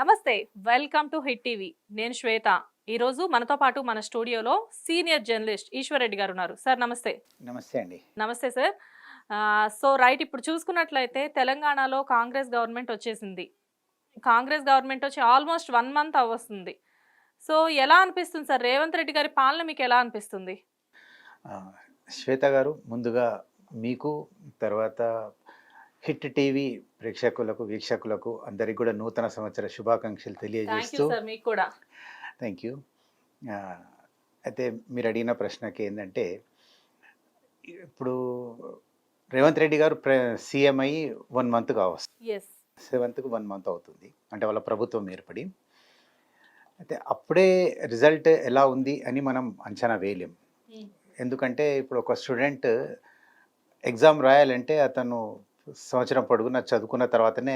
నమస్తే welcome to hit TV. నేను శ్వేత. ఈరోజు మనతో పాటు మన స్టూడియోలో సీనియర్ జర్నలిస్ట్ ఈశ్వర్ రెడ్డి గారు ఉన్నారు. సార్ నమస్తే. నమస్తే అండి. నమస్తే సార్. సో రైట్ ఇప్పుడు చూసుకున్నట్లయితే తెలంగాణలో కాంగ్రెస్ గవర్నమెంట్ వచ్చేసింది. కాంగ్రెస్ గవర్నమెంట్ వచ్చి ఆల్మోస్ట్ వన్ మంత్ అవ్వస్తుంది. సో ఎలా అనిపిస్తుంది సార్? రేవంత్ రెడ్డి గారి పాలన మీకు ఎలా అనిపిస్తుంది? శ్వేత గారు ముందుగా మీకు తర్వాత హిట్ టీవీ ప్రేక్షకులకు వీక్షకులకు అందరికి కూడా నూతన సంవత్సర శుభాకాంక్షలు తెలియజేస్తూ మీకు కూడా. Thank you. అయితే మీరు అడిగిన ప్రశ్నకి ఏంటంటే ఇప్పుడు రేవంత్ రెడ్డి గారు సీఎం అయ్యి వన్ మంత్ ఎస్ సెవెంత్కి వన్ మంత్ అవుతుంది. అంటే వాళ్ళ ప్రభుత్వం ఏర్పడి. అయితే అప్పుడే రిజల్ట్ ఎలా ఉంది అని మనం అంచనా వేయలేం. ఎందుకంటే ఇప్పుడు ఒక స్టూడెంట్ ఎగ్జామ్ రాయాలంటే అతను సంవత్సరం పొడుగున చదువుకున్న తర్వాతనే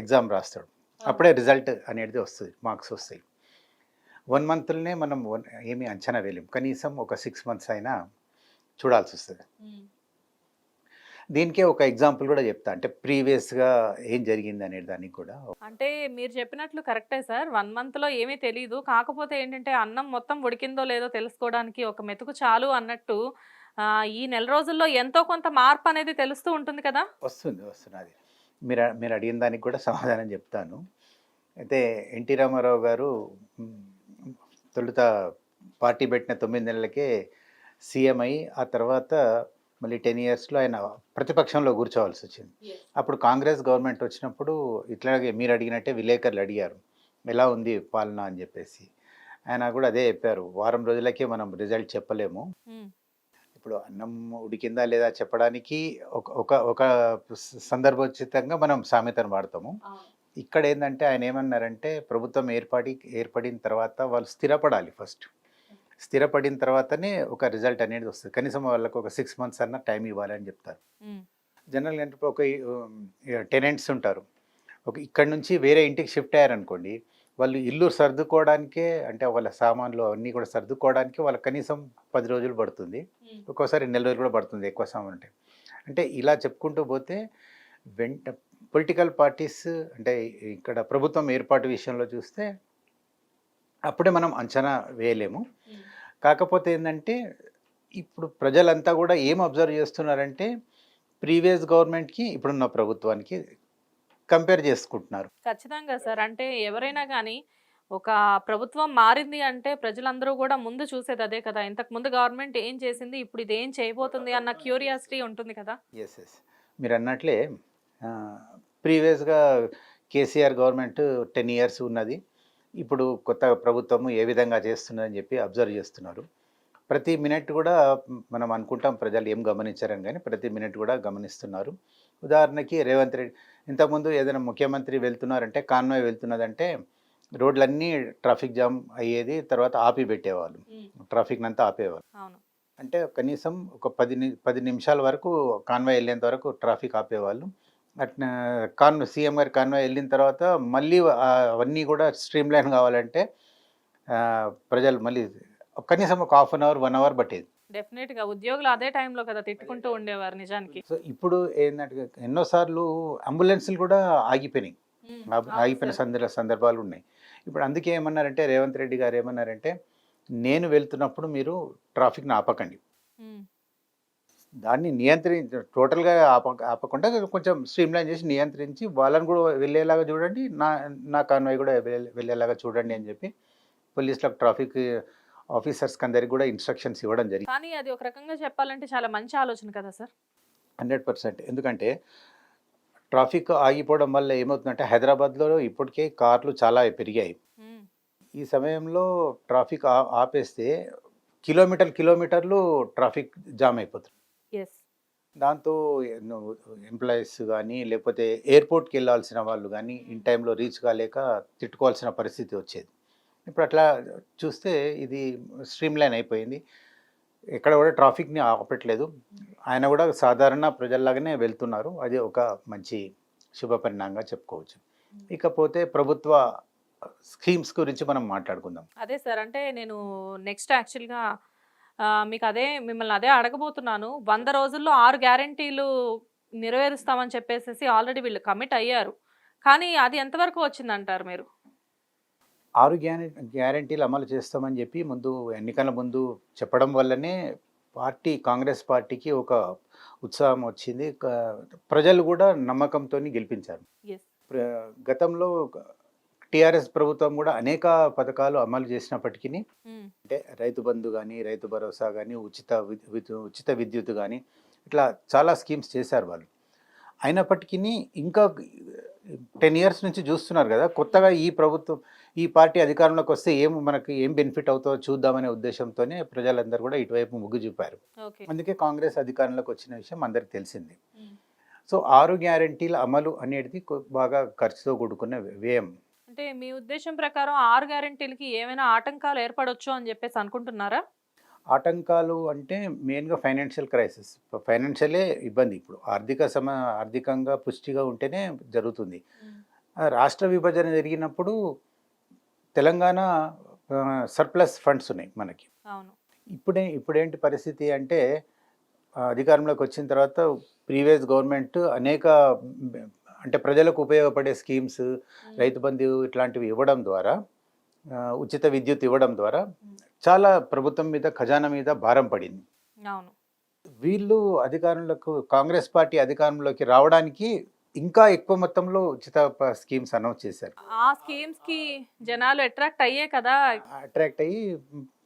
ఎగ్జామ్ రాస్తాడు. అప్పుడే రిజల్ట్ అనేది వస్తుంది మార్క్స్ వస్తాయి. వన్ మంత్లోనే మనం ఏమీ అంచనా వేయలేం. కనీసం ఒక సిక్స్ మంత్స్ అయినా చూడాల్సి వస్తుంది. దీనికే ఒక ఎగ్జాంపుల్ కూడా చెప్తా. అంటే ప్రీవియస్గా ఏం జరిగింది అనే దానికి కూడా అంటే మీరు చెప్పినట్లు కరెక్టే సార్. వన్ మంత్లో ఏమీ తెలియదు కాకపోతే ఏంటంటే అన్నం మొత్తం ఉడికిందో లేదో తెలుసుకోవడానికి ఒక మెతుకు చాలు అన్నట్టు ఈ నెల రోజుల్లో ఎంతో కొంత మార్పు అనేది తెలుస్తూ ఉంటుంది కదా? వస్తుంది వస్తుంది. అది మీరు మీరు అడిగిన దానికి కూడా సమాధానం చెప్తాను. అయితే ఎన్టీ రామారావు గారు తొలుత పార్టీ పెట్టిన తొమ్మిది నెలలకే సీఎం అయి ఆ తర్వాత మళ్ళీ టెన్ ఇయర్స్లో ఆయన ప్రతిపక్షంలో కూర్చోవాల్సి వచ్చింది. అప్పుడు కాంగ్రెస్ గవర్నమెంట్ వచ్చినప్పుడు ఇట్లాగే మీరు అడిగినట్టే విలేకరులు అడిగారు. ఎలా ఉంది పాలన అని చెప్పేసి. ఆయన కూడా అదే చెప్పారు. వారం రోజులకే మనం రిజల్ట్ చెప్పలేము. ఇప్పుడు అన్నం ఉడికిందా లేదా చెప్పడానికి ఒక ఒక ఒక సందర్భోచితంగా మనం సామెతను వాడతాము. ఇక్కడ ఏంటంటే ఆయన ఏమన్నారంటే ప్రభుత్వం ఏర్పడి ఏర్పడిన తర్వాత వాళ్ళు స్థిరపడాలి ఫస్ట్. స్థిరపడిన తర్వాతనే ఒక రిజల్ట్ అనేది వస్తుంది. కనీసం వాళ్ళకు ఒక సిక్స్ మంత్స్ అన్న టైం ఇవ్వాలని చెప్తారు. ఉమ్, జనరల్గా అంటే ఒక టెనెంట్స్ ఉంటారు. ఒక ఇక్కడ నుంచి వేరే ఇంటికి షిఫ్ట్ అయ్యారనుకోండి వాళ్ళు ఇల్లు సర్దుకోవడానికే అంటే వాళ్ళ సామాన్లు అవన్నీ కూడా సర్దుకోవడానికి వాళ్ళకి కనీసం పది రోజులు పడుతుంది. ఒక్కోసారి నెల రోజులు కూడా పడుతుంది ఎక్కువ సామాన్ అంటే. అంటే ఇలా చెప్పుకుంటూ పోతే వెంట పొలిటికల్ పార్టీస్ అంటే ఇక్కడ ప్రభుత్వం ఏర్పాటు విషయంలో చూస్తే అప్పుడే మనం అంచనా వేయలేము. కాకపోతే ఏంటంటే ఇప్పుడు ప్రజలంతా కూడా ఏం అబ్జర్వ్ చేస్తున్నారంటే ప్రీవియస్ గవర్నమెంట్కి ఇప్పుడున్న ప్రభుత్వానికి కంపేర్ చేసుకుంటున్నారు. ఖచ్చితంగా సార్. అంటే ఎవరైనా కానీ ఒక ప్రభుత్వం మారింది అంటే ప్రజలందరూ కూడా ముందు చూసేది అదే కదా. ఇంతకు ముందు గవర్నమెంట్ ఏం చేసింది ఇప్పుడు ఇది ఏం చేయబోతుంది అన్న క్యూరియాసిటీ ఉంటుంది కదా. ఎస్ ఎస్ మీరు అన్నట్లే ప్రీవియస్గా కేసీఆర్ గవర్నమెంట్ టెన్ ఇయర్స్ ఉన్నది. ఇప్పుడు కొత్త ప్రభుత్వము ఏ విధంగా చేస్తున్నదని చెప్పి అబ్జర్వ్ చేస్తున్నారు. ప్రతి మినిట్ కూడా మనం అనుకుంటాం ప్రజలు ఏం గమనించారని కానీ ప్రతి మినిట్ కూడా గమనిస్తున్నారు. ఉదాహరణకి రేవంత్ రెడ్డి ఇంతకుముందు ఏదైనా ముఖ్యమంత్రి వెళ్తున్నారంటే కాన్వాయ్ వెళ్తున్నదంటే రోడ్లన్నీ ట్రాఫిక్ జామ్ అయ్యేది తర్వాత ఆపి పెట్టేవాళ్ళు ట్రాఫిక్ అంతా ఆపేవాళ్ళు అంటే కనీసం ఒక పది ని పది నిమిషాల వరకు కాన్వాయ్ వెళ్ళేంత వరకు ట్రాఫిక్ ఆపేవాళ్ళు. అట్లా కాన్ సీఎం గారి కాన్వాయ్ వెళ్ళిన తర్వాత మళ్ళీ అవన్నీ కూడా స్ట్రీమ్ లైన్ కావాలంటే ప్రజలు మళ్ళీ కనీసం ఒక half an hour one hour పట్టేది. డెఫినెట్గా ఉద్యోగులు అదే టైంలో కదా తిట్టుకుంటూ ఉండేవారు నిజానికి. సో ఇప్పుడు ఏంటంటే ఎన్నోసార్లు అంబులెన్స్లు కూడా ఆగిపోయినాయి. ఆగి- ఆగిపోయిన సందర్భ సందర్భాలు ఉన్నాయి. ఇప్పుడు అందుకే ఏమన్నారంటే రేవంత్ రెడ్డి గారు ఏమన్నారంటే నేను వెళ్తున్నప్పుడు మీరు ట్రాఫిక్ని ఆపకండి. దాన్ని నియంత్రించి టోటల్గా ఆప ఆపకుండా కొంచెం స్ట్రీమ్లైన్ చేసి నియంత్రించి వాళ్ళని కూడా వెళ్ళేలాగా చూడండి నా నా కాన్వాయ్ కూడా వెళ్ళే- వెళ్ళేలాగా చూడండి అని చెప్పి పోలీసులకు ట్రాఫిక్ ఆఫీసర్స్కి అందరికి కూడా ఇన్స్ట్రక్షన్స్ ఇవ్వడం జరిగింది కానీ అది ఒక రకంగా చెప్పాలంటే చాలా మంచి ఆలోచన కదా సార్? Hundred percent. ఎందుకంటే ట్రాఫిక్ ఆగిపోవడం వల్ల ఏమవుతుందంటే హైదరాబాద్లో ఇప్పటికే కార్లు చాలా పెరిగాయి. ఈ సమయంలో ట్రాఫిక్ ఆపేస్తే కిలోమీటర్ కిలోమీటర్లు ట్రాఫిక్ జామ్ అయిపోతుంది. దాంతో ఎంప్లాయీస్ కానీ లేకపోతే ఎయిర్పోర్ట్కి వెళ్ళాల్సిన వాళ్ళు కానీ ఇన్ టైంలో రీచ్ కాలేక తిట్టుకోవాల్సిన పరిస్థితి వచ్చేది. ఇప్పుడు అట్లా చూస్తే ఇది స్ట్రీమ్ లైన్ అయిపోయింది. ఎక్కడ కూడా ట్రాఫిక్ని ఆపట్లేదు. ఆయన కూడా సాధారణ ప్రజల్లాగానే వెళ్తున్నారు. అది ఒక మంచి శుభ పరిణామంగా చెప్పుకోవచ్చు. ఇకపోతే ప్రభుత్వ స్కీమ్స్ గురించి మనం మాట్లాడుకుందాం. అదే సార్ అంటే నేను నెక్స్ట్ యాక్చువల్గా మీకు అదే మిమ్మల్ని అదే అడగబోతున్నాను. వంద రోజుల్లో ఆరు గ్యారంటీలు నెరవేరుస్తామని చెప్పేసి ఆల్రెడీ వీళ్ళు కమిట్ అయ్యారు. కానీ అది ఎంతవరకు వచ్చిందంటారు మీరు? ఆరు గ్యారె గ్యారంటీలు అమలు చేస్తామని చెప్పి ముందు ఎన్నికల ముందు చెప్పడం వల్లనే పార్టీ కాంగ్రెస్ పార్టీకి ఒక ఉత్సాహం వచ్చింది. ప్రజలు కూడా నమ్మకంతో గెలిపించారు. గతంలో టీఆర్ఎస్ ప్రభుత్వం కూడా అనేక పథకాలు అమలు చేసినప్పటికీ అంటే రైతు బంధు కానీ రైతు భరోసా కానీ ఉచిత ఉచిత విద్యుత్ కానీ ఇట్లా చాలా స్కీమ్స్ చేశారు వాళ్ళు. అయినప్పటికీ ఇంకా టెన్ ఇయర్స్ నుంచి చూస్తున్నారు కదా కొత్తగా ఈ ప్రభుత్వం ఈ పార్టీ అధికారంలోకి వస్తే ఏం మనకి ఏం బెనిఫిట్ అవుతుందో చూద్దామనే ఉద్దేశంతోనే ప్రజలందరూ కూడా ఇటువైపు మొగ్గు చూపారు. అందుకే కాంగ్రెస్ అధికారంలోకి వచ్చిన విషయం అందరికి తెలిసింది. సో ఆరు గ్యారంటీల అమలు అనేది బాగా ఖర్చుతో కూడుకున్న వ్యయం. అంటే మీ ఉద్దేశం ప్రకారం ఆరు గ్యారెంటీలకి ఏమైనా ఆటంకాలు ఏర్పడొచ్చు అని చెప్పేసి అనుకుంటున్నారా? ఆటంకాలు అంటే మెయిన్గా ఫైనాన్షియల్ క్రైసిస్ ఫైనాన్షియలే ఇబ్బంది ఇప్పుడు. ఆర్థిక సమ ఆర్థికంగా పుష్టిగా ఉంటేనే జరుగుతుంది. రాష్ట్ర విభజన జరిగినప్పుడు తెలంగాణ సర్ప్లస్ ఫండ్స్ ఉన్నాయి మనకి. ఇప్పుడే ఇప్పుడేంటి పరిస్థితి అంటే అధికారంలోకి వచ్చిన తర్వాత ప్రీవియస్ గవర్నమెంట్ అనేక అంటే ప్రజలకు ఉపయోగపడే స్కీమ్స్ రైతు బంధు ఇట్లాంటివి ఇవ్వడం ద్వారా ఉచిత విద్యుత్ ఇవ్వడం ద్వారా చాలా ప్రభుత్వం మీద ఖజానా మీద భారం పడింది. అవును. వీళ్ళు అధికారంలోకి కాంగ్రెస్ పార్టీ అధికారంలోకి రావడానికి ఇంకా ఎక్కువ మొత్తంలో ఉచిత స్కీమ్స్ అనౌన్స్ చేశారు. ఆ స్కీమ్స్కి జనాలు అట్రాక్ట్ అయ్యే కదా. అట్రాక్ట్ అయ్యి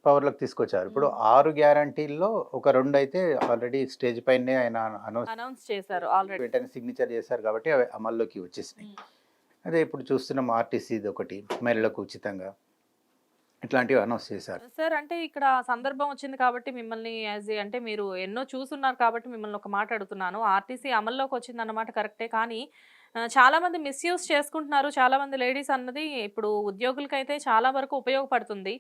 పవర్లోకి తీసుకొచ్చారు. ఇప్పుడు ఆరు గ్యారంటీల్లో ఒక రెండు అయితే ఆల్రెడీ స్టేజ్ పైనే ఆయన అనౌన్స్ అనౌన్స్ చేశారు ఆల్రెడీ. వెంటనే సిగ్నేచర్ చేశారు కాబట్టి అవి అమల్లోకి వచ్చేసినాయి. అదే ఇప్పుడు చూస్తున్నాం ఆర్టీసీది ఒకటి మహిళలకు ఉచితంగా. ఇట్లాంటివి అనౌన్స్ చేశారు. సార్ అంటే ఇక్కడ సందర్భం వచ్చింది కాబట్టి మిమ్మల్ని యాజ్ అంటే మీరు ఎన్నో చూసున్నారు కాబట్టి మిమ్మల్ని ఒక మాట అడుగుతున్నాను. ఆర్టీసీ అమల్లోకి వచ్చింది అన్నమాట కరెక్టే కానీ ఆ, చాలా మంది మిస్యూజ్ చేసుకుంటున్నారు. చాలా మంది లేడీస్ అన్నది ఇప్పుడు ఉద్యోగులకైతే చాలా వరకు ఉపయోగపడుతుంది.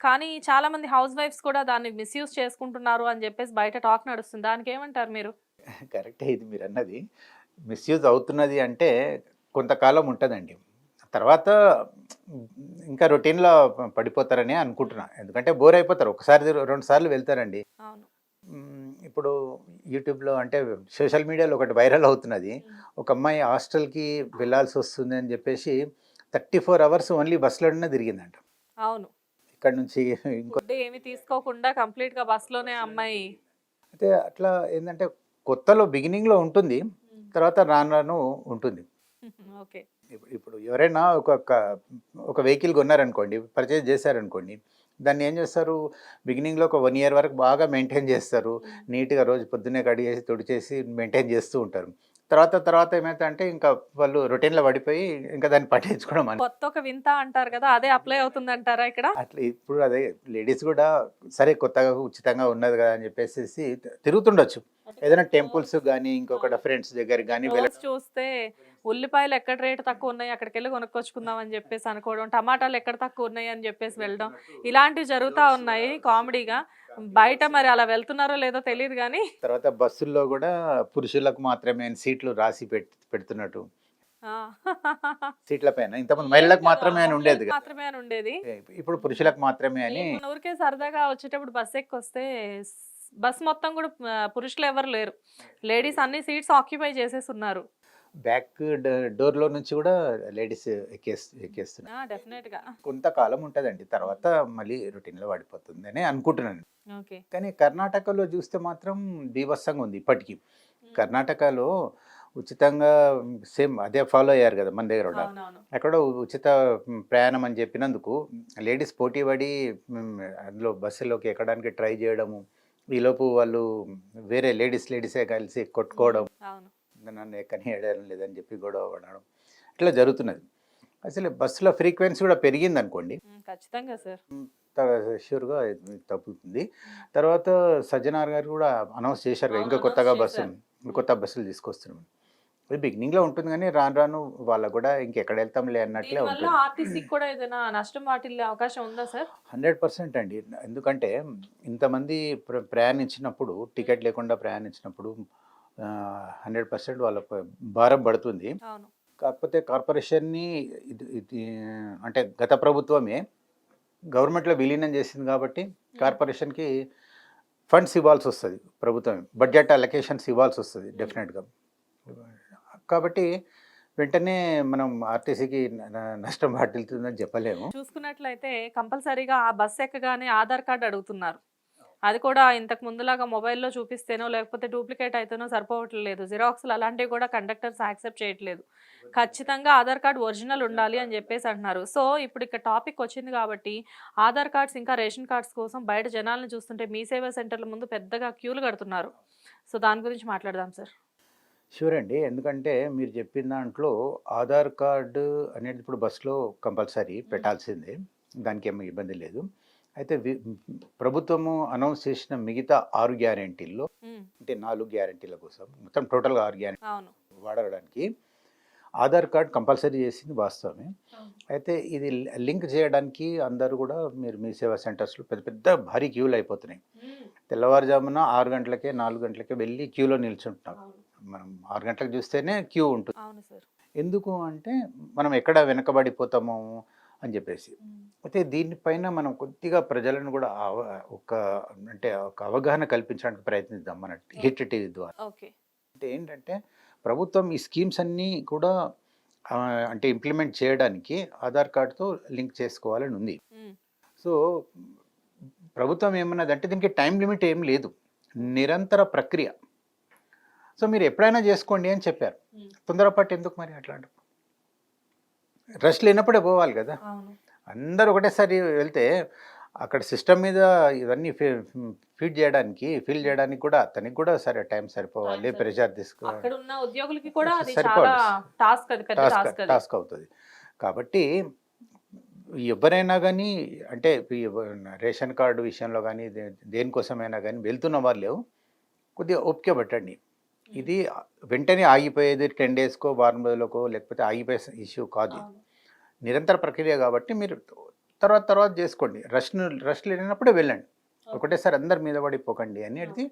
కానీ చాలా మంది హౌస్ వైఫ్స్ కూడా దాన్ని మిస్యూజ్ చేసుకుంటున్నారు అని చెప్పేసి బయట టాక్ నడుస్తుంది. దానికి ఏమంటారు మీరు? కరెక్టే ఇది మీరు అన్నది. మిస్యూజ్ అవుతున్నది అంటే కొంతకాలం ఉంటుందండి. తర్వాత ఇంకా రొటీన్లో పడిపోతారని అనుకుంటున్నా. ఎందుకంటే బోర్ అయిపోతారు. ఒకసారి రెండు సార్లు వెళ్తారండి. ఇప్పుడు యూట్యూబ్లో అంటే సోషల్ మీడియాలో ఒకటి వైరల్ అవుతున్నది. ఒక అమ్మాయి హాస్టల్కి వెళ్ళాల్సి వస్తుంది అని చెప్పేసి థర్టీ ఫోర్ అవర్స్ ఓన్లీ బస్సులోనే తిరిగిందంట. అవును. ఇక్కడ నుంచి ఇంకో ఏమి తీసుకోకుండా కంప్లీట్గా బస్లోనే అమ్మాయి అయితే అట్లా ఏంటంటే కొత్తలో బిగినింగ్లో ఉంటుంది. తర్వాత రాను రాను ఉంటుంది. ఓకే. ఇప్పుడు ఎవరైనా ఒక ఒక వెహికల్ కొన్నారనుకోండి పర్చేజ్ చేశారనుకోండి దాన్ని ఏం చేస్తారు? బిగినింగ్లో ఒక వన్ ఇయర్ వరకు బాగా మెయింటైన్ చేస్తారు. నీట్గా రోజు పొద్దున్నే కడిగేసి తుడిచేసి మెయింటైన్ చేస్తూ ఉంటారు. తర్వాత తర్వాత ఏమైతే అంటే ఇంకా వాళ్ళు రొటీన్లో పడిపోయి ఇంకా దాన్ని పట్టించుకోవడం కొత్త ఒక వింత అంటారు కదా అదే అప్లై అవుతుంది అంటారా ఇక్కడ? అట్లా ఇప్పుడు అదే లేడీస్ కూడా సరే కొత్తగా ఉచితంగా ఉన్నది కదా అని చెప్పేసి తిరుగుతుండొచ్చు. ఏదైనా టెంపుల్స్ కానీ ఇంకొకటి ఫ్రెండ్స్ దగ్గర కానీ చూస్తే ఉల్లిపాయలు ఎక్కడ రేటు తక్కువ ఉన్నాయి అక్కడికి వెళ్ళి కొనుక్కొచ్చుకుందాం అని చెప్పేసి అనుకోవడం టమాటాలు ఎక్కడ తక్కువ ఉన్నాయి అని చెప్పేసి వెళ్ళడం ఇలాంటివి జరుగుతూ ఉన్నాయి కామెడీగా. బయట మరి అలా వెళ్తున్నారో లేదో తెలియదు కానీ తర్వాత బస్సుల్లో కూడా పురుషులకు మాత్రమే సీట్లు రాసి పెడుతున్నట్టు. సీట్ల పైన. ఇంతకుముందు మహిళలకు మాత్రమే అని ఉండేది. మాత్రమే అని ఉండేది. ఇప్పుడు పురుషులకు మాత్రమే అని ఊరికే సరదాగా వచ్చేటప్పుడు బస్ ఎక్కి వస్తే బస్ మొత్తం కూడా పురుషులు ఎవరు లేరు. లేడీస్ అన్ని సీట్స్ ఆక్యుపై చేసేసి ఉన్నారు బ్యాక్ డోర్లో నుంచి కూడా లేడీస్ ఎక్కేస్ ఎక్కేస్తున్నారు. డెఫినెట్గా కొంతకాలం ఉంటుందండి. తర్వాత మళ్ళీ routine లో పడిపోతుంది అని అనుకుంటున్నాను. కానీ కర్ణాటకలో చూస్తే మాత్రం బీభత్సంగా ఉంది ఇప్పటికీ. కర్ణాటకలో ఉచితంగా సేమ్ అదే ఫాలో అయ్యారు కదా మన దగ్గర కూడా. అక్కడ ఉచిత ప్రయాణం అని చెప్పినందుకు లేడీస్ పోటీ పడి అందులో బస్సులోకి ఎక్కడానికి ట్రై చేయడము ఈలోపు వాళ్ళు వేరే లేడీస్ లేడీసే కలిసి కొట్టుకోవడం. నన్ను ఎక్కని ఏడడం లేదని చెప్పి గొడవ పడడం. ఇట్లా జరుగుతున్నది. అసలు బస్సులో ఫ్రీక్వెన్సీ కూడా పెరిగింది అనుకోండి ఖచ్చితంగా సార్. షూర్గా తగ్గుతుంది తర్వాత సజ్జనార్ గారు కూడా అనౌన్స్ చేశారు ఇంకా కొత్తగా announce బస్సు చేశారు. కొత్త బస్సులు తీసుకొస్తున్నాం అది బిగినింగ్లో ఉంటుంది కానీ రాను రాను వాళ్ళకు కూడా ఇంకెక్కడ వెళ్తాంలే అన్నట్లే ఉంటుంది. ఆర్టీసీకి కూడా ఏదైనా నష్టం వాటిల్లే అవకాశం ఉందా సార్? హండ్రెడ్ పర్సెంట్ అండి. ఎందుకంటే ఇంతమంది ప్ర- ప్రయాణించినప్పుడు టికెట్ లేకుండా ప్రయాణించినప్పుడు హండ్రెడ్ పర్సెంట్ వాళ్ళకు భారం పడుతుంది. కాకపోతే కార్పొరేషన్ని ఇది ఇది అంటే గత ప్రభుత్వమే గవర్నమెంట్లో విలీనం చేసింది కాబట్టి కార్పొరేషన్కి ఫండ్స్ ఇవ్వాల్సి వస్తుంది ప్రభుత్వం. బడ్జెట్ అలొకేషన్స్ ఇవ్వాల్సి వస్తుంది డెఫినెట్గా. కాబట్టి వెంటనే మనం ఆర్టీసీకి నష్టం వాటిల్తుందని చెప్పలేము. చూసుకున్నట్లయితే కంపల్సరీగా ఆ బస్ ఎక్కగానే ఆధార్ కార్డు అడుగుతున్నారు. అది కూడా ఇంతకు ముందులాగా మొబైల్లో చూపిస్తేనో లేకపోతే డూప్లికేట్ అయితేనో సరిపోవట్లేదు. జిరాక్స్లు అలాంటివి కూడా కండక్టర్స్ యాక్సెప్ట్ చేయట్లేదు. ఖచ్చితంగా ఆధార్ కార్డ్ ఒరిజినల్ ఉండాలి అని చెప్పేసి అంటున్నారు. సో ఇప్పుడు ఇక్కడ టాపిక్ వచ్చింది కాబట్టి ఆధార్ కార్డ్స్ ఇంకా రేషన్ కార్డ్స్ కోసం బయట జనాలను చూస్తుంటే మీ సేవా సెంటర్ల ముందు పెద్దగా క్యూలు కడుతున్నారు. సో దాని గురించి మాట్లాడదాం సార్. షూర్ అండి. ఎందుకంటే మీరు చెప్పిన దాంట్లో ఆధార్ కార్డు అనేది ఇప్పుడు బస్సులో కంపల్సరీ పెట్టాల్సిందే. దానికి ఏమీ ఇబ్బంది లేదు. అయితే ప్రభుత్వము అనౌన్స్ చేసిన మిగతా ఆరు గ్యారెంటీల్లో అంటే నాలుగు గ్యారెంటీల కోసం మొత్తం టోటల్గా ఆరు గ్యారెంటీ వాడడానికి ఆధార్ కార్డ్ కంపల్సరీ చేసింది వాస్తవమే. అయితే ఇది లింక్ చేయడానికి అందరూ కూడా మీరు మీ సేవా సెంటర్స్లో పెద్ద పెద్ద భారీ క్యూలు అయిపోతున్నాయి. తెల్లవారుజామున ఆరు గంటలకే నాలుగు గంటలకే వెళ్ళి క్యూలో నిల్చుంటున్నాం. మనం ఆరు గంటలకు చూస్తేనే క్యూ ఉంటుంది. ఎందుకు అంటే మనం ఎక్కడ వెనకబడిపోతామో? అని చెప్పేసి. అయితే దీనిపైన మనం కొద్దిగా ప్రజలను కూడా ఒక అంటే ఒక అవగాహన కల్పించడానికి ప్రయత్నిద్దాం మన హిట్ టీవీ ద్వారా. ఓకే. అంటే ఏంటంటే ప్రభుత్వం ఈ స్కీమ్స్ అన్నీ కూడా అంటే ఇంప్లిమెంట్ చేయడానికి ఆధార్ కార్డుతో లింక్ చేసుకోవాలని ఉంది. సో ప్రభుత్వం ఏమన్నదంటే దీనికి టైం లిమిట్ ఏం లేదు. నిరంతర ప్రక్రియ. సో మీరు ఎప్పుడైనా చేసుకోండి అని చెప్పారు. తొందరపాటు ఎందుకు మరి అట్లాంటి రష్ లేనప్పుడే పోవాలి కదా. అందరూ ఒకటేసారి వెళ్తే అక్కడ సిస్టమ్ మీద ఇవన్నీ ఫీడ్ చేయడానికి ఫిల్ చేయడానికి కూడా అతనికి కూడా సరే టైం సరిపోవాలి ప్రెషర్ తీసుకో అక్కడ ఉన్న ఉద్యోగులకి కూడా అది సరిపోదు. చాలా టాస్క్ అవుతుంది. కాబట్టి ఎవరైనా కానీ అంటే రేషన్ కార్డు విషయంలో కానీ దేనికోసమైనా కానీ వెళ్తున్న వాళ్ళు కొద్దిగా ఓపిక పట్టండి. ఇది వెంటనే ఆగిపోయేది టెన్ డేస్కో వారం రోజులకో లేకపోతే ఆగిపోయే ఇష్యూ కాదు. నిరంతర ప్రక్రియ కాబట్టి మీరు తర్వాత తర్వాత చేసుకోండి. రష్ రష్ లేనప్పుడే వెళ్ళండి. ఒకటేసారి అందరి మీద పడిపోకండి అనేది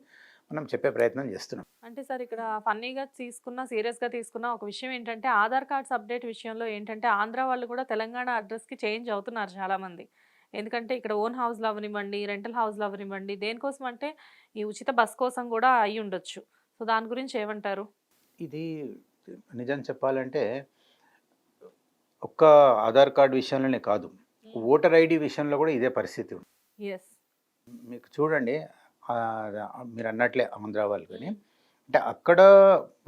మనం చెప్పే ప్రయత్నం చేస్తున్నాం. అంటే సార్ ఇక్కడ ఫన్నీగా తీసుకున్న సీరియస్గా తీసుకున్న ఒక విషయం ఏంటంటే ఆధార్ కార్డ్స్ అప్డేట్ విషయంలో ఏంటంటే ఆంధ్ర వాళ్ళు కూడా తెలంగాణ అడ్రస్కి చేంజ్ అవుతున్నారు చాలామంది. ఎందుకంటే ఇక్కడ ఓన్ హౌస్లు అవనివ్వండి రెంటల్ హౌస్లు అవనివ్వండి దేనికోసం అంటే ఈ ఉచిత బస్ కోసం కూడా అయి ఉండొచ్చు సో దాని గురించి ఏమంటారు? ఇది నిజం చెప్పాలంటే ఒక్క ఆధార్ కార్డు విషయంలోనే కాదు. ఓటర్ ఐడి విషయంలో కూడా ఇదే పరిస్థితి ఉంది. మీకు చూడండి మీరు అన్నట్లే ఆంధ్ర వాళ్ళు కానీ అంటే అక్కడ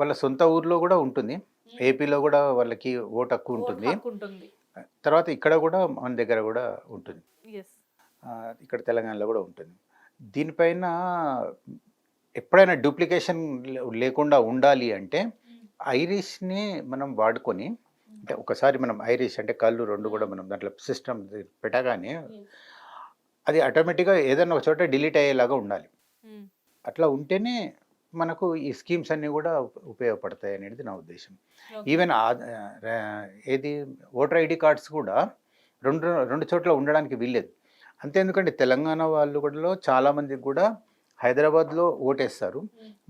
వాళ్ళ సొంత ఊర్లో కూడా ఉంటుంది. ఏపీలో కూడా వాళ్ళకి ఓటు హక్కు ఉంటుంది. తర్వాత ఇక్కడ కూడా మన దగ్గర కూడా ఉంటుంది. ఇక్కడ తెలంగాణలో కూడా ఉంటుంది. దీనిపైన ఎప్పుడైనా డూప్లికేషన్ లేకుండా ఉండాలి అంటే ఐరిష్ని మనం వాడుకొని అంటే ఒకసారి మనం ఐరిష్ అంటే కళ్ళు రెండు కూడా మనం దాంట్లో సిస్టమ్ పెట్టగానే అది ఆటోమేటిక్గా ఏదైనా ఒక చోట డిలీట్ అయ్యేలాగా ఉండాలి. అట్లా ఉంటేనే మనకు ఈ స్కీమ్స్ అన్నీ కూడా ఉపయోగపడతాయి అనేది నా ఉద్దేశం. ఈవెన్ ఏది ఓటర్ ఐడి కార్డ్స్ కూడా రెండు రెండు చోట్ల ఉండడానికి వీల్లేదు. అంతే ఎందుకంటే తెలంగాణ వాళ్ళు కూడా చాలా మందికి కూడా హైదరాబాద్లో ఓటేస్తారు.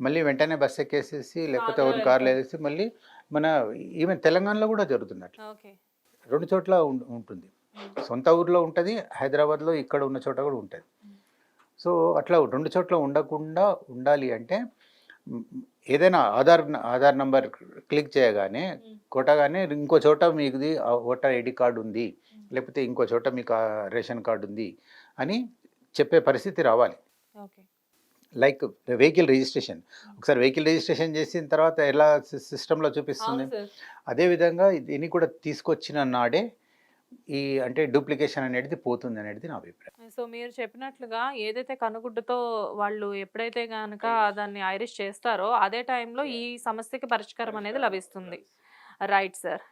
మళ్ళీ వెంటనే బస్ ఎక్కేసేసి లేకపోతే కార్లో ఒక కార్లో వెళ్తారు. వేసి మళ్ళీ మన ఈవెన్ తెలంగాణలో కూడా ఓకే. రెండు చోట్ల ఉంటుంది. సొంత ఊర్లో ఉంటుంది హైదరాబాద్లో ఇక్కడ ఉన్న చోట కూడా ఉంటుంది. సో అట్లా రెండు చోట్ల ఉండకుండా ఉండాలి అంటే ఏదైనా ఆధార్ ఆధార్ నంబర్ క్లిక్ చేయగానే కొట్టగానే ఇంకో చోట మీకుది ఓటర్ ఐడి కార్డు ఉంది లేకపోతే ఇంకో చోట మీకు రేషన్ కార్డు ఉంది అని చెప్పే పరిస్థితి రావాలి. ఓకే. Like vehicle registration. ఒకసారి వెహికల్ రిజిస్ట్రేషన్ చేసిన తర్వాత ఎలా సిస్టంలో చూపిస్తుంది? అదేవిధంగా దీన్ని కూడా తీసుకొచ్చిన నాడే ఈ అంటే డూప్లికేషన్ అనేది పోతుంది అనేది నా అభిప్రాయం. సో మీరు చెప్పినట్లుగా ఏదైతే కనుగుడ్డుతో వాళ్ళు ఎప్పుడైతే కనుక దాన్ని ఐరిష్ చేస్తారో అదే టైంలో ఈ సమస్యకి పరిష్కారం అనేది లభిస్తుంది. Right sir.